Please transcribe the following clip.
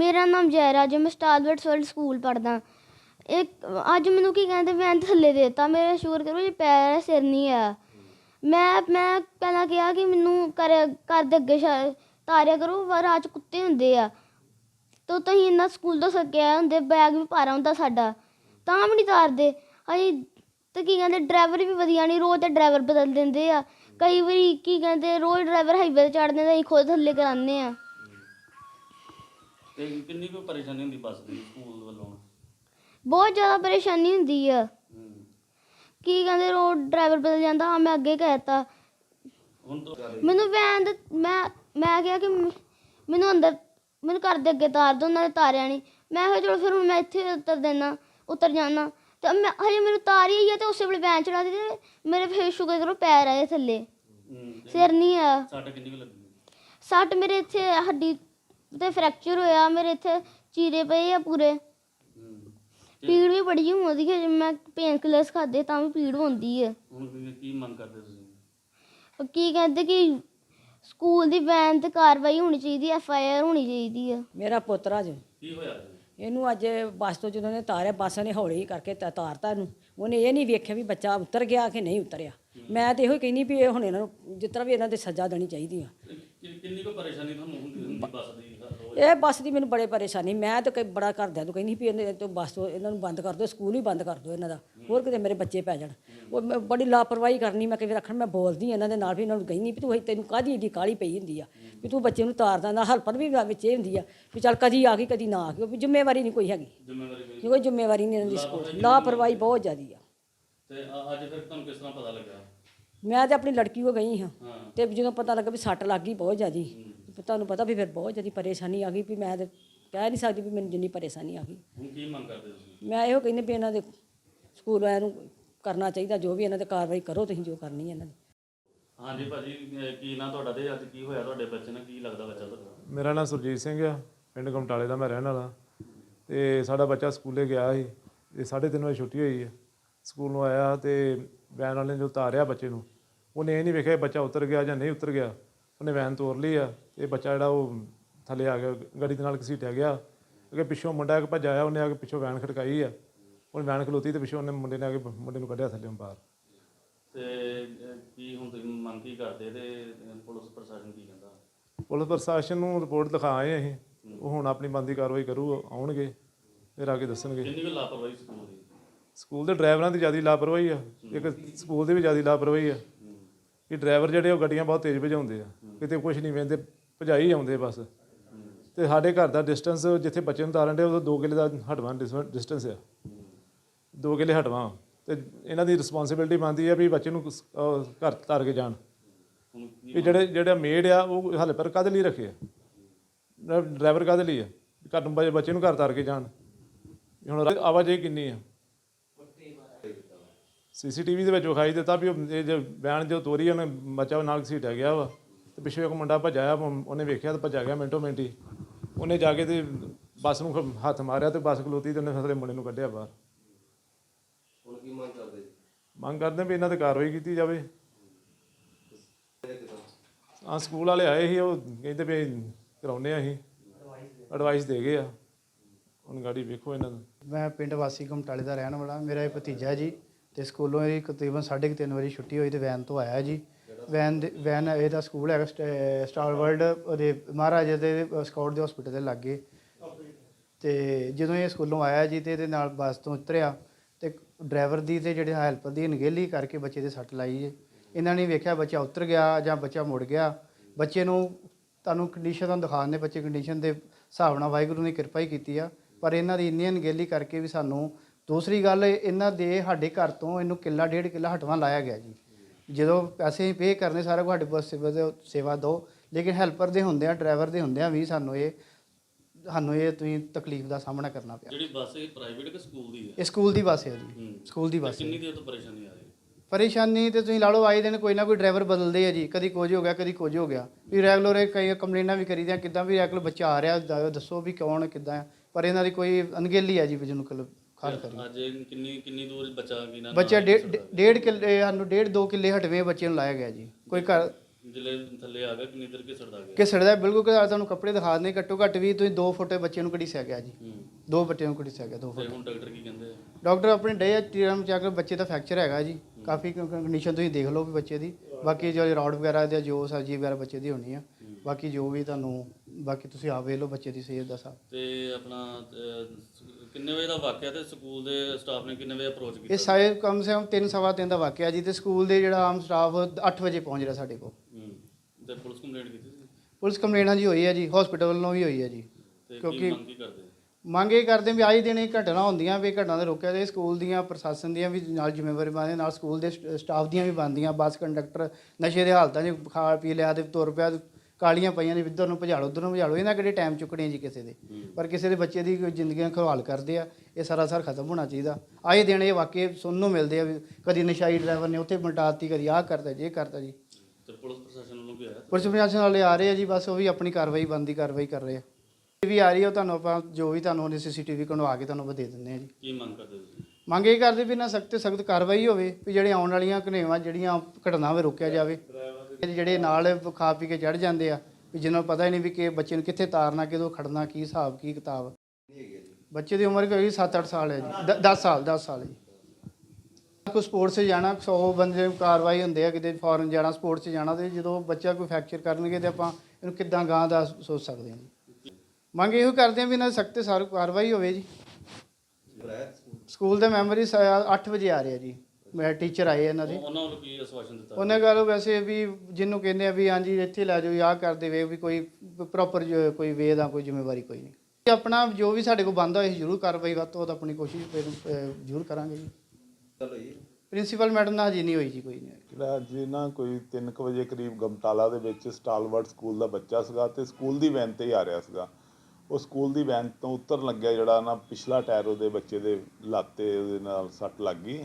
ਮੇਰਾ ਨਾਮ ਜੈਰਾਜ ਹੈ ਮੈਂ ਸਟਾਰਵਰਡਸ ਵਰਲਡ ਸਕੂਲ ਪੜ੍ਹਦਾ। ਇਹ ਅੱਜ ਮੈਨੂੰ ਕੀ ਕਹਿੰਦੇ ਮੈਂ ਥੱਲੇ ਦੇ ਦਿੱਤਾ। ਮੇਰੇ ਸ਼ੋਰ ਕਰੋ ਜੀ ਪੈਰ ਹੈ, ਸਿਰ ਨਹੀਂ ਆ ਮੈਂ ਮੈਂ ਪਹਿਲਾਂ ਕਿਹਾ ਕਿ ਮੈਨੂੰ ਕਰ ਘਰ ਦੇ ਅੱਗੇ ਤਾਰਿਆ ਕਰੋ ਪਰ ਰਾਹ ਕੁੱਤੇ ਹੁੰਦੇ ਆ। ਤੋ ਤੁਸੀਂ ਇੰਨਾ ਸਕੂਲ ਤੋਂ ਸੱਕਿਆ ਹੁੰਦੇ ਬੈਗ ਵੀ ਭਾਰਾ ਹੁੰਦਾ ਸਾਡਾ। ਤਾਂ ਵੀ ਨਹੀਂ ਤਾਰਦੇ। ਅਸੀਂ ਤੇ ਕੀ ਕਹਿੰਦੇ ਡਰਾਈਵਰ ਵੀ ਵਧੀਆ ਨਹੀਂ ਰੋਜ਼ ਤੇ ਡਰਾਈਵਰ ਬਦਲ ਦਿੰਦੇ ਆ। ਕਈ ਵਾਰੀ ਕੀ ਕਹਿੰਦੇ ਰੋਜ਼ ਡਰਾਈਵਰ ਹਾਈਵੇ ਤੇ ਚੜ੍ਹ ਦਿੰਦੇ ਅਸੀਂ ਖੁਦ ਥੱਲੇ ਕਰਾਉਂਦੇ ਆ। ਤੇ ਕਿੰਨੀ ਕੋਈ ਪਰੇਸ਼ਾਨੀ ਹੁੰਦੀ ਬੱਸ ਦੀ ਸਕੂਲ ਵੱਲੋਂ? ਬਹੁਤ ਜ਼ਿਆਦਾ ਪਰੇਸ਼ਾਨੀ ਹੁੰਦੀ ਆ। ਹੂੰ। ਕੀ ਕਹਿੰਦੇ ਰੋਡ ਡਰਾਈਵਰ ਬਦਲ ਜਾਂਦਾ ਹਾਂ ਮੈਂ ਅੱਗੇ ਕਹਿਤਾ। ਹੁਣ ਤੋਂ ਮੈਨੂੰ ਵੈਨ ਦੇ ਮੈਂ ਮੈਂ ਕਿਹਾ ਕਿ ਮ- ਮੈਨੂੰ ਅੰਦਰ ਮੈਨੂੰ ਘਰ ਦੇ ਅੱਗੇ ਤਾਰ ਦੋ ਉਹਨਾਂ ਨੇ ਤਾਰਿਆ ਨਹੀਂ ਮੈਂ ਕਿਹਾ ਚਲੋ ਫਿਰ ਹੁਣ ਮੈਂ ਇੱਥੇ ਉਤਰ ਦੇਣਾ ਉਤਰ ਜਾਣਾ ਤੇ ਮੈਂ ਹਜੇ ਮੈਨੂੰ ਤਾਰੀ ਹੀ ਆ ਤੇ ਉਸੇ ਵੇਲੇ ਵੈਨ ਚੜਾ ਦਿੱਤੀ ਤੇ ਮੇਰੇ ਫੇਸ ਸ਼ੁਕਰ ਕਰੋ ਪੈਰ ਆਏ ਥੱਲੇ। ਹੂੰ। ਤੇ ਸਿਰ ਨਹੀਂ ਆ। ਸੱਟ ਕਿੰਨੀ ਕੁ ਲੱਗੀ? ਸੱਟ ਮੇਰੇ ਇੱਥੇ ਹੱਡੀ ਤੇ ਫ੍ਰੈਕਚਰ ਹੋਇਆ ਮੇਰੇ ਇੱਥੇ ਚੀਰੇ ਪਏ ਆ ਪੂਰੇ। ਪੀੜ ਵੀ ਬੜੀ ਹੁੰਦੀ ਹੈ ਜੇ ਮੈਂ ਪੇਨ ਕਿਲਰਸ ਖਾਦੇ ਤਾਂ ਵੀ ਪੀੜ ਹੁੰਦੀ ਹੈ ਹੁਣ ਕੀ- ਕੀ ਮੰਗ ਕਰਦੇ ਤੁਸੀਂ? ਉਹ ਕੀ ਕਹਿੰਦੇ ਕਿ ਸਕੂਲ ਦੀ ਵੈਨ ਤੇ ਕਾਰਵਾਈ ਹੋਣੀ ਚਾਹੀਦੀ ਐਫ ਆਈ ਆਰ ਹੋਣੀ ਚਾਹੀਦੀ ਹੈ ਮੇਰਾ ਪੁੱਤਰਾ ਜੀ ਕੀ ਹੋਇਆ? ਇਹਨੂੰ ਅੱਜ ਬੱਸ ਤੋਂ ਜਦੋਂ ਨੇ ਤਾਰਿਆ ਬੱਸ ਨੇ ਹੌਲੀ ਕਰਕੇ ਤਾ- ਤਾਰਤਾ ਇਹਨੂੰ। ਉਹਨੇ ਇਹ ਨਹੀਂ ਵੇਖਿਆ ਵੀ ਬੱਚਾ ਉਤਰ ਗਿਆ ਕਿ ਨਹੀਂ ਉਤਰਿਆ। ਮੈਂ ਤੇ ਇਹੋ ਹੀ ਕਹਿੰਦੀ ਵੀ ਇਹ ਹੁਣ ਇਹਨਾਂ ਨੂੰ ਜਿਸ ਤਰ੍ਹਾਂ ਵੀ ਇਹਨਾਂ ਤੇ ਸਜ਼ਾ ਦੇਣੀ ਚਾਹੀਦੀ ਆ। ਕਿ- ਕਿੰਨੀ ਕੋ ਪਰੇਸ਼ਾਨੀ ਤੁਹਾਨੂੰ ਹੁੰਦੀ ਹੁੰਦੀ ਬੱਸ ਦੀ? ਇਹ ਬੱਸ ਦੀ ਮੈਨੂੰ ਬੜੇ ਪਰੇਸ਼ਾਨੀ ਮੈਂ ਤਾਂ ਕਈ ਬੜਾ ਘਰਦਿਆਂ ਤੋਂ ਕਹਿੰਦੀ ਵੀ ਇਹਨੇ ਤੋਂ ਬੱਸ ਤੋਂ ਇਹਨਾਂ ਨੂੰ ਬੰਦ ਕਰ ਦਿਓ ਸਕੂਲ ਹੀ ਬੰਦ ਕਰ ਦਿਓ ਇਹਨਾਂ ਦਾ ਹੋਰ ਕਿਤੇ ਮੇਰੇ ਬੱਚੇ ਪੈ ਜਾਣ। ਉਹ ਮੈਂ ਬੜੀ ਲਾਪਰਵਾਹੀ ਕਰਨੀ ਮੈਂ ਕਈ ਰੱਖਣ ਮੈਂ ਬੋਲਦੀ ਇਹਨਾਂ ਦੇ ਨਾਲ ਵੀ ਇਹਨਾਂ ਨੂੰ ਕਹਿੰਦੀ ਵੀ ਤੂੰ ਇਹ ਤੈਨੂੰ ਕਾਹਦੀ ਏਡੀ ਕਾਲੀ ਪਈ ਹੁੰਦੀ ਆ ਵੀ ਤੂੰ ਬੱਚੇ ਨੂੰ ਤਾਰ ਦਿੰਦਾ ਹਲਪਤ ਵੀ ਵਿੱਚ ਇਹ ਹੁੰਦੀ ਆ ਵੀ ਚੱਲ ਕਦੀ ਆ ਗਈ ਕਦੀ ਨਾ ਆ ਗਈ ਵੀ ਜ਼ਿੰਮੇਵਾਰੀ ਨਹੀਂ ਕੋਈ ਹੈਗੀ। ਜ਼ਿੰਮੇਵਾਰੀ ਕੋਈ ਜ਼ਿੰਮੇਵਾਰੀ ਨਹੀਂ ਇਹਨਾਂ ਦੀ ਸਕੂਲ ਲਾਪਰਵਾਹੀ ਬਹੁਤ ਜ਼ਿਆਦੀ ਆ। ਤੇ ਅੱਜ ਫਿਰ ਤੁਹਾਨੂੰ ਕਿਸ ਤਰ੍ਹਾਂ ਪਤਾ ਲੱਗਾ? ਮੈਂ ਤੇ ਆਪਣੀ ਲੜਕੀ ਕੋ ਗਈ ਹਾਂ ਤੇ ਜਦੋਂ ਪਤਾ ਲੱਗਾ ਵੀ ਸੱਟ ਲੱਗ ਗਈ ਬਹੁਤ ਜ਼ਿਆਦੀ। ਤੁਹਾਨੂੰ ਪਤਾ ਵੀ ਫਿਰ ਬਹੁਤ ਜ਼ਿਆਦੀ ਪਰੇਸ਼ਾਨੀ ਆ ਗਈ ਵੀ ਮੈਂ ਤੇ ਕਹਿ ਨਹੀਂ ਸਕਦੀ ਵੀ ਮੈਨੂੰ ਜਿੰਨੀ ਪਰੇਸ਼ਾਨੀ ਆ ਗਈ। ਹੁਣ ਕੀ ਮੰਗ ਕਰਦੇ ਤੁਸੀਂ? ਮੈਂ ਇਹੋ ਕਹਿੰਦੀ ਵੀ ਇਹਨਾਂ ਦੇ ਸਕੂਲ ਵਾਲਿਆਂ ਨੂੰ ਕਰਨਾ ਚਾਹੀਦਾ ਜੋ ਵੀ ਇਹਨਾਂ ਤੇ ਕਾਰਵਾਈ ਕਰੋ ਤੁਸੀਂ ਜੋ ਕਰਨੀ ਹੈ ਇਹਨਾਂ ਦੀ। ਹਾਂਜੀ ਭਾਜੀ ਅ, ਕੀ ਨਾਂ ਤੁਹਾਡਾ ਤੇ ਅੱਜ ਕੀ ਹੋਇਆ ਤੁਹਾਡੇ ਬੱਚੇ ਨਾਲ? ਕੀ ਲੱਗਦਾ ਬੱਚਾ ਤੁਹਾਡਾ? ਮੇਰਾ ਨਾਮ ਸੁਰਜੀਤ ਸਿੰਘ ਆ ਪਿੰਡ ਕਮਟਾਲੇ ਦਾ ਮੈਂ ਰਹਿਣ ਵਾਲਾ। ਤੇ ਸਾਡਾ ਬੱਚਾ ਸਕੂਲੇ ਗਿਆ ਸੀ ਤੇ 3:30 ਵਜੇ ਛੁੱਟੀ ਹੋਈ ਹੈ ਸਕੂਲ ਨੂੰ ਆਇਆ ਤੇ ਵੈਨ ਵਾਲੇ ਨੇ ਜੋ ਉਤਾਰਿਆ ਬੱਚੇ ਨੂੰ ਉਹਨੇ ਇਹ ਨਹੀਂ ਵੇਖਿਆ ਬੱਚਾ ਉਤਰ ਗਿਆ ਜਾਂ ਨਹੀਂ ਉਤਰ ਗਿਆ। ਉਹਨੇ ਵੈਨ ਤੋਰ ਲਈ ਆ ਤੇ ਬੱਚਾ ਜਿਹੜਾ ਉਹ ਥੱਲੇ ਆ ਗਿਆ ਗੱਡੀ ਦੇ ਨਾਲ ਘਸੀਟਿਆ ਗਿਆ। ਅੱਗੇ ਪਿੱਛੋਂ ਮੁੰਡਾ ਇੱਕ ਭੱਜ ਆਇਆ ਉਹਨੇ ਆ ਕੇ ਪਿੱਛੋਂ ਵੈਨ ਖੜਕਾਈ ਆ। ਉਹਨੇ ਵੈਨ ਖਲੋਤੀ ਤੇ ਪਿੱਛੋਂ ਉਹਨੇ ਮੁੰਡੇ ਨੇ ਆ ਕੇ ਮੁੰਡੇ ਨੂੰ ਕੱਢਿਆ ਥੱਲੇ ਬਾਹਰ। ਤੇ ਕੀ ਹੁਣ ਤੁਸੀਂ ਮੰਗ ਕੀ ਕਰਦੇ ਤੇ ਪੁਲਿਸ ਪ੍ਰਸ਼ਾਸਨ ਕੀ ਕਹਿੰਦਾ? ਪੁਲਿਸ ਪ੍ਰਸ਼ਾਸਨ ਨੂੰ ਰਿਪੋਰਟ ਲਿਖਾ ਆਏ ਅਸੀਂ। ਉਹ ਹੁਣ ਆਪਣੀ ਬੰਦੀ ਕਾਰਵਾਈ ਕਰੂ ਆਉਣਗੇ ਫਿਰ ਆ ਕੇ ਦੱਸਣਗੇ। ਕਿੰਨੀ ਕੁ ਲਾਪਰਵਾਹੀ ਸਕੂਲ ਦੀ? ਸਕੂਲ ਦੇ ਡਰਾਈਵਰਾਂ ਦੀ ਜ਼ਿਆਦਾ ਲਾਪਰਵਾਹੀ ਆ। ਇੱਕ ਸਕੂਲ ਦੀ ਵੀ ਜ਼ਿਆਦਾ ਲਾਪਰਵਾਹੀ ਆ। ਕਿ ਡਰਾਈਵਰ ਜਿਹੜੇ ਉਹ ਗੱਡੀਆਂ ਬਹੁਤ ਤੇਜ਼ ਭਜਾਉਂਦੇ ਆ, ਕਿਤੇ ਕੁਝ ਨਹੀਂ ਵੇਂਦੇ, ਭਜਾਈ ਆਉਂਦੇ ਬਸ। ਤੇ ਸਾਡੇ ਘਰ ਦਾ ਡਿਸਟੈਂਸ ਜਿੱਥੇ ਬੱਚੇ ਨੂੰ ਤਾਰਨ ਦੇ ਉਹ 2 ਕਿਲੇ ਦਾ ਹਟਵਾਂ ਡਿਸਟੈਂਸ ਆ। 2 ਕਿਲੇ ਹਟਵਾਂ। ਤੇ ਇਹਨਾਂ ਦੀ ਰਿਸਪੌਂਸਿਬਿਲਟੀ ਬਣਦੀ ਆ ਵੀ ਬੱਚੇ ਨੂੰ ਘਰ ਤਾਰ ਕੇ ਜਾਣ। ਹੁਣ ਵੀ ਜਿਹੜੇ ਜਿਹੜਾ ਮੇਡ ਆ, ਉਹ ਹਾਲੇ ਪਰ ਕਾਹਦੇ ਲਈ ਰੱਖੇ ਆ? ਡਰਾਈਵਰ ਕਾਹਦੇ ਲਈ ਆ? ਘਰ ਨੂੰ ਬੱਚੇ- ਨੂੰ ਘਰ ਤਾਰ ਕੇ ਜਾਣ। ਹੁਣ ਆਵਾਜਾਈ ਕਿੰਨੀ ਆ? ਸੀਸੀਟੀਵੀ ਦੇ ਵਿੱਚ ਵਿਖਾਈ ਦਿੱਤਾ ਵੀ ਉਹ ਇਹ ਜੋ ਬਿਆਨ ਜੋ ਤੋਰੀ ਉਹਨੇ ਬੱਚਾ ਨਾਲ ਘਸੀਟਿਆ ਗਿਆ ਵਾ। ਤੇ ਪਿੱਛੇ ਇੱਕ ਮੁੰਡਾ ਭੱਜਿਆ ਉਹਨੇ ਵੇਖਿਆ ਤੇ ਭੱਜਾ ਗਿਆ ਮਿੰਟੋ ਮਿੰਟੀ ਉਹਨੇ ਜਾ ਕੇ ਤੇ ਬੱਸ ਨੂੰ ਹੱਥ ਮਾਰਿਆ ਤੇ ਬੱਸ ਖਲੋਤੀ ਤੇ ਉਹਨੇ ਫਸਲੇ ਮੁੰਡੇ ਨੂੰ ਕੱਢਿਆ ਬਾਹਰ। ਹੁਣ ਕੀ ਮੰਗ ਕਰਦੇ? ਮੰਗ ਕਰਦੇ ਵੀ ਇਹਨਾਂ ਤੇ ਕਾਰਵਾਈ ਕੀਤੀ ਜਾਵੇ। ਆ ਸਕੂਲ ਵਾਲੇ ਆਏ ਸੀ ਉਹ ਕਹਿੰਦੇ ਵੀ ਕਰਾਉਨੇ ਆ ਅਸੀਂ। ਐਡਵਾਈਸ ਦੇ ਗਏ ਆ। ਹੁਣ ਗਾੜੀ ਵੇਖੋ ਇਹਨਾਂ ਦਾ ਮੈਂ ਪਿੰਡ ਵਾਸੀ ਘਮਟਾਲੇ ਦਾ ਰਹਿਣ ਵਾਲਾ ਮੇਰਾ ਇਹ ਭਤੀਜਾ ਜੀ। ਤੇ ਸਕੂਲੋਂ ਇਹ ਤਕਰੀਬਨ 3:30 ਵਜੇ ਛੁੱਟੀ ਹੋਈ ਤੇ ਵੈਨ ਤੋਂ ਆਇਆ ਜੀ। ਵੈਨ ਦੇ- ਵੈਨ ਇਹਦਾ ਸਕੂਲ ਹੈਗਾ ਸਟ- ਸਟਾਰ ਵਰਲਡ ਉਹਦੇ ਮਹਾਰਾਜਾ ਦੇ ਸਕਾਊਟ ਦੇ ਹਸਪੀਟਲ ਦੇ ਲਾਗੇ। ਤੇ ਜਦੋਂ ਇਹ ਸਕੂਲੋਂ ਆਇਆ ਜੀ ਤੇ ਇਹਦੇ ਨਾਲ ਬੱਸ ਤੋਂ ਉਤਰਿਆ ਤੇ ਡਰਾਈਵਰ ਦੀ ਤੇ ਜਿਹੜੇ ਹੈਲਪਰ ਦੀ ਅਣਗਹਿਲੀ ਕਰਕੇ ਬੱਚੇ ਦੇ ਸੱਟ ਲਾਈ ਜੀ। ਇਹਨਾਂ ਨੇ ਵੇਖਿਆ ਬੱਚਾ ਉਤਰ ਗਿਆ ਜਾਂ ਬੱਚਾ ਮੁੜ ਗਿਆ। ਬੱਚੇ ਨੂੰ ਤੁਹਾਨੂੰ ਕੰਡੀਸ਼ਨ ਤੁਹਾਨੂੰ ਦਿਖਾਉਂਦੇ ਬੱਚੇ ਕੰਡੀਸ਼ਨ ਦੇ ਹਿਸਾਬ ਨਾਲ ਵਾਹਿਗੁਰੂ ਨੇ ਕਿਰਪਾ ਹੀ ਕੀਤੀ ਆ। ਪਰ ਇਹਨਾਂ ਦੀ ਇੰਨੀ ਅਣਗਹਿਲੀ ਕਰਕੇ ਵੀ ਸਾਨੂੰ ਦੂਸਰੀ ਗੱਲ ਇਹਨਾਂ ਦੇ ਸਾਡੇ ਘਰ ਤੋਂ ਇਹਨੂੰ ਕਿੱਲਾ ਡੇਢ ਕਿੱਲਾ ਹਟਵਾ ਲਾਇਆ ਗਿਆ ਜੀ। ਜਦੋਂ ਪੈਸੇ ਪੇ ਕਰਨੇ ਸਾਰਾ ਸਾਡੇ ਕੋਲ ਸੇਵਾ ਦਿਓ- ਸੇਵਾ ਦਿਓ ਲੇਕਿਨ ਹੈਲਪਰ ਦੇ ਹੁੰਦਿਆਂ ਡਰਾਈਵਰ ਦੇ ਹੁੰਦਿਆਂ ਵੀ ਸਾਨੂੰ ਇਹ ਸਾਨੂੰ ਇਹ ਤੁਸੀਂ ਤਕਲੀਫ ਦਾ ਸਾਹਮਣਾ ਕਰਨਾ ਪਿਆ। ਜਿਹੜੀ ਬੱਸ ਇਹ ਪ੍ਰਾਈਵੇਟ ਕਿ ਸਕੂਲ ਦੀ ਹੈ ਇਹ ਸਕੂਲ ਦੀ ਬੱਸ ਹੈ ਜੀ। ਸਕੂਲ ਦੀ ਬੱਸ ਕਿੰਨੀ ਦੇਰ ਤੋਂ ਪਰੇਸ਼ਾਨੀ ਆ ਰਹੀ ਪਰੇਸ਼ਾਨੀ ਤੇ ਤੁਸੀਂ ਲਾ ਲਓ ਆਏ ਦਿਨ ਕੋਈ ਨਾ ਕੋਈ ਡਰਾਈਵਰ ਬਦਲਦੇ ਆ ਜੀ। ਕਦੀ ਕੁਝ ਹੋ ਗਿਆ ਕਦੀ ਕੁਝ ਹੋ ਗਿਆ। ਵੀ ਰੈਗੂਲਰ ਇਹ ਕਈ ਕੰਪਲੇਨਾਂ ਵੀ ਕਰੀਦੀਆਂ ਕਿੱਦਾਂ ਵੀ ਰੈਗੂਲਰ ਬੱਚਾ ਆ ਰਿਹਾ ਦ- ਦੱਸੋ ਵੀ ਕੌਣ ਕਿੱਦਾਂ ਪਰ ਇਹਨਾਂ ਦੀ ਕੋਈ ਅਣਗਹਿਲੀ ਆ ਜੀ ਜਿਹਨੂੰ ਕਲ ਖਾਲ ਕਰੀ ਅੱਜ ਇਹ ਕਿੰਨੀ ਕਿੰਨੀ ਦੂਰ ਬੱਚਾ ਕੀ ਨਾ ਬੱਚਾ ਡੇ- ਡੇ- ਡੇਢ ਕਿੱਲੇ ਸਾਨੂੰ ਡੇਢ ਦੋ ਕਿੱਲੇ ਹਟਵੇਂ ਬੱਚੇ ਨੂੰ ਲਾਇਆ ਗਿਆ ਜੀ। ਕੋਈ ਘਰ ਜਿਲੇ ਥੱਲੇ ਆ ਗਿਆ ਕਿੰਨੀ ਦੇਰ ਘਿਸੜਦਾ ਗਿਆ? ਕਿ ਸੜਦਾ ਬਿਲਕੁਲ ਕਿ ਤੁਹਾਨੂੰ ਕੱਪੜੇ ਦਿਖਾ ਦਿੰਦੇ ਘੱਟੋ ਘੱਟ ਵੀ ਤੁਸੀਂ 2 ਫੁੱਟ ਬੱਚੇ ਨੂੰ ਘੜੀਸਿਆ ਗਿਆ ਜੀ। ਹੂੰ। ਦੋ ਬੱਚਿਆਂ ਨੂੰ ਘੜੀਸਿਆ ਗਿਆ 2 ਤੇ ਫੁੱਟ। ਹੁਣ ਡਾਕਟਰ ਕੀ ਕਹਿੰਦੇ ਆ? ਡਾਕਟਰ ਆਪਣੇ ਡੇ ਟੀਰਮ ਚੈੱਕ ਬੱਚੇ ਦਾ ਫ੍ਰੈਕਚਰ ਹੈਗਾ ਜੀ। ਕਾਫੀ ਕੰਡੀਸ਼ਨ ਤੁਸੀਂ ਦੇਖ ਲਓ ਵੀ ਬੱਚੇ ਦੀ। ਬਾਕੀ ਜੋ ਰੌਡ ਵਗੈਰਾ ਜਾਂ ਜੋ ਸਰਜੀ ਵਗੈਰਾ ਬੱਚੇ ਦੀ ਹੋਣੀ ਆ। ਬਾਕੀ ਜੋ ਵੀ ਤੁਹਾਨੂੰ ਬਾਕੀ ਤੁਸੀਂ ਆਪ ਵੇਖ ਲਓ ਬੱਚੇ ਦੀ ਸਿਹਤ ਦਾ ਸਭ ਤੇ ਆਪਣਾ ਅਹ, ਕਿੰਨੇ ਵਜੇ ਦਾ ਵਾਕਿਆ ਤੇ ਸਕੂਲ ਦੇ ਸਟਾਫ ਨੇ ਕਿੰਨੇ ਵਜੇ ਅਪਰੋਚ ਕੀਤਾ? ਇਹ ਸਾਰੇ ਕਮ ਸੇ ਕਮ 3 ਸਵਾ ਤਿੰਨ ਦਾ ਵਾਕਿਆ ਜੀ ਤੇ ਸਕੂਲ ਦੇ ਜਿਹੜਾ ਆਮ ਸਟਾਫ 8 ਵਜੇ ਪਹੁੰਚ ਰਿਹਾ ਸਾਡੇ ਕੋਲ। ਹੂੰ ਤੇ ਪੁਲਿਸ ਕੰਪਲੇਂਟ ਕੀਤੀ ਸੀ? ਪੁਲਿਸ ਕੰਪਲੇਨਾਂ ਜੀ ਹੋਈ ਹੈ ਜੀ ਹਸਪੀਟਲ ਵੱਲੋਂ ਵੀ ਹੋਈ ਹੈ ਜੀ। ਤੇ ਕੀ ਕਿਉਂਕਿ ਮੰਗ ਕੀ ਕਰਦੇ? ਮੰਗ ਇਹ ਕਰਦੇ ਵੀ ਆਈ ਦਿਨ ਇਹ ਘਟਨਾ ਹੁੰਦੀਆਂ ਵੀ ਘਟਨਾ ਦੇ ਰੋਕਿਆ ਜਾਏ ਸਕੂਲ ਦੀਆਂ ਪ੍ਰਸ਼ਾਸਨ ਦੀਆਂ ਵੀ ਨਾਲ ਜ਼ਿੰਮੇਵਾਰੀ ਬਣਦੀ ਨਾਲ ਸਕੂਲ ਦੇ ਸਟ- ਸਟਾਫ ਦੀਆਂ ਵੀ ਬਣਦੀਆਂ ਬੱਸ ਕੰਡਕਟਰ ਨਸ਼ੇ ਦੇ ਹਾਲਤਾਂ 'ਚ ਖਾ ਪੀ ਲਿਆ ਤੇ ਤੁਰ ਪਿਆ ਕਾਲੀਆਂ ਪਈਆਂ ਨੇ ਇੱਧਰ ਨੂੰ ਭਜਾੜੋ ਉੱਧਰ ਨੂੰ ਭਜਾੜੋ ਇਹਨਾਂ ਕਿਹੜੇ ਟਾਈਮ ਚੁੱਕਣੇ ਜੀ ਕਿਸੇ ਦੇ? ਪਰ ਕਿਸੇ ਦੇ ਬੱਚੇ ਦੀ ਕੋਈ ਜ਼ਿੰਦਗੀਆਂ ਖਵਾਲ ਕਰਦੇ ਆ ਇਹ ਸਾਰਾ ਸਾਰ ਖਤਮ ਹੋਣਾ ਚਾਹੀਦਾ। ਆਏ ਦਿਨ ਇਹ ਵਾਕਿਆ ਸੁਣਨ ਨੂੰ ਮਿਲਦੇ ਆ ਵੀ ਕਦੀ ਨਸ਼ਾਈ ਡਰਾਈਵਰ ਨੇ ਉੱਥੇ ਮਲਟਾਤੀ ਕਦੀ ਆਹ ਕਰਤਾ ਜੇ ਕਰਤਾ ਜੀ। ਤੇ ਪੁਲਿਸ ਪ੍ਰਸ਼ਾਸਨ ਵੱਲੋਂ ਵੀ ਆਇਆ ਪੁਲਿਸ ਪ੍ਰਸ਼ਾਸਨ ਵਾਲੇ ਆ ਰਹੇ ਆ ਜੀ ਬਸ ਉਹ ਵੀ ਆਪਣੀ ਕਾਰਵਾਈ ਬੰਦੀ ਕਾਰਵਾਈ ਕਰ ਰਹੇ ਆ। ਵੀ ਆ ਰਹੀ ਉਹ ਤੁਹਾਨੂੰ ਆਪਾਂ ਜੋ ਵੀ ਤੁਹਾਨੂੰ ਉਹਨੇ ਸੀਸੀਟੀਵੀ ਕਢਵਾ ਕੇ ਤੁਹਾਨੂੰ ਦੇ ਦਿੰਦੇ ਆ ਜੀ। ਕੀ ਮੰਗ ਕਰਦੇ ਤੁਸੀਂ? ਮੰਗ ਇਹ ਕਰਦੇ ਵੀ ਨਾ ਸਖਤ ਸਖਤ ਕਾਰਵਾਈ ਹੋਵੇ ਵੀ ਜਿਹੜੇ ਆਉਣ ਵਾਲੀਆਂ ਘਨੇਵਾਂ ਜਿਹੜੀਆਂ ਘਟਨਾਵਾਂ ਰੋਕਿਆ ਜਾਵੇ। ਜਿਹੜੇ ਨਾਲ ਖਾ ਪੀ ਕੇ ਚੜ ਜਾਂਦੇ ਆ ਵੀ ਜਿਹਨਾਂ ਨੂੰ ਪਤਾ ਹੀ ਨਹੀਂ ਵੀ ਕਿ ਬੱਚੇ ਨੂੰ ਕਿੱਥੇ ਤਾਰਨਾ ਕਿਦੋਂ ਖੜਨਾ ਕੀ ਹਿਸਾਬ ਕੀ ਕਿਤਾਬ। ਬੱਚੇ ਦੀ ਉਮਰ ਕੋਈ 7-8 ਸਾਲ ਹੈ ਜੀ 10 ਸਾਲ 10 ਸਾਲ ਜੀ। ਕੋਈ ਸਪੋਰਟਸ 'ਚ ਜਾਣਾ 100 ਬੰਦੇ ਕਾਰਵਾਈ ਹੁੰਦੇ ਆ ਕਿਤੇ ਫੋਰਨ ਜਾਣਾ ਸਪੋਰਟਸ 'ਚ ਜਾਣਾ ਤੇ ਜਦੋਂ ਬੱਚਾ ਕੋਈ ਫ੍ਰੈਕਚਰ ਕਰਨਗੇ ਤੇ ਆਪਾਂ ਇਹਨੂੰ ਕਿੱਦਾਂ ਗਾਂ ਦਾ ਸੋਚ ਸਕਦੇ ਹਾਂ ਮੰਗ ਇਹੋ ਕਰਦੇ ਆ ਵੀ ਇਹਨਾਂ ਸਖਤ ਸਾਰ ਕਾਰਵਾਈ ਹੋਵੇ ਜੀ। ਸਕੂਲ ਦੇ ਮੈਂਬਰ ਹੀ 8 ਵਜੇ ਆ ਰਹੇ ਆ ਜੀ। ਮੈਂ ਟੀਚਰ ਆਏ ਇਹਨਾਂ ਦੇ। ਉਹ- ਉਹਨਾਂ ਵੱਲੋਂ ਕੀ ਆਸ਼ਵਾਸਨ ਦਿੱਤਾ? ਉਹਨੇ ਗੱਲ ਵੈਸੇ ਵੀ ਜਿਹਨੂੰ ਕਹਿੰਦੇ ਆ ਵੀ ਹਾਂਜੀ ਇੱਥੇ ਲੈ ਜਾਓ ਆਹ ਕਰ ਦੇਵੇ ਵੀ ਕੋਈ ਪ੍ਰੋਪਰ ਕੋਈ ਵੇ ਦਾ ਕੋਈ ਜ਼ਿੰਮੇਵਾਰੀ ਕੋਈ ਨਹੀਂ। ਤੇ ਆਪਣਾ ਜੋ ਵੀ ਸਾਡੇ ਕੋਲ ਬੰਦਾ ਹੋਏ ਜ਼ਰੂਰ ਕਾਰਵਾਈ ਵੱਧ ਤੋਂ ਵੱਧ ਆਪਣੀ ਕੋਸ਼ਿਸ਼ ਫਿਰ, ਅਹ, ਜ਼ਰੂਰ ਕਰਾਂਗੇ ਜੀ। ਚਲੋ ਜੀ। ਪ੍ਰਿੰਸੀਪਲ ਮੈਡਮ ਨਾਲ ਹਜੇ ਨਹੀਂ ਹੋਈ ਜੀ ਕੋਈ ਨਹੀਂ ਜਿਹੜਾ ਅੱਜ ਨਾ ਕੋਈ 3 ਵਜੇ ਕਰੀਬ ਗਮਟਾਲਾ ਦੇ ਵਿੱਚ ਸਟਾਲਵਰਡ ਸਕੂਲ ਦਾ ਬੱਚਾ ਸੀਗਾ ਤੇ ਸਕੂਲ ਦੀ ਵੈਨ ਤੇ ਹੀ ਆ ਰਿਹਾ ਸੀਗਾ। ਉਹ ਸਕੂਲ ਦੀ ਵੈਨ ਤੋਂ ਉਤਰਨ ਲੱਗਿਆ ਜਿਹੜਾ ਨਾ ਪਿਛਲਾ ਟਾਇਰ ਉਹਦੇ ਬੱਚੇ ਦੇ ਲਾਤੇ ਉਹਦੇ ਨਾਲ ਸੱਟ ਲੱਗ ਗਈ।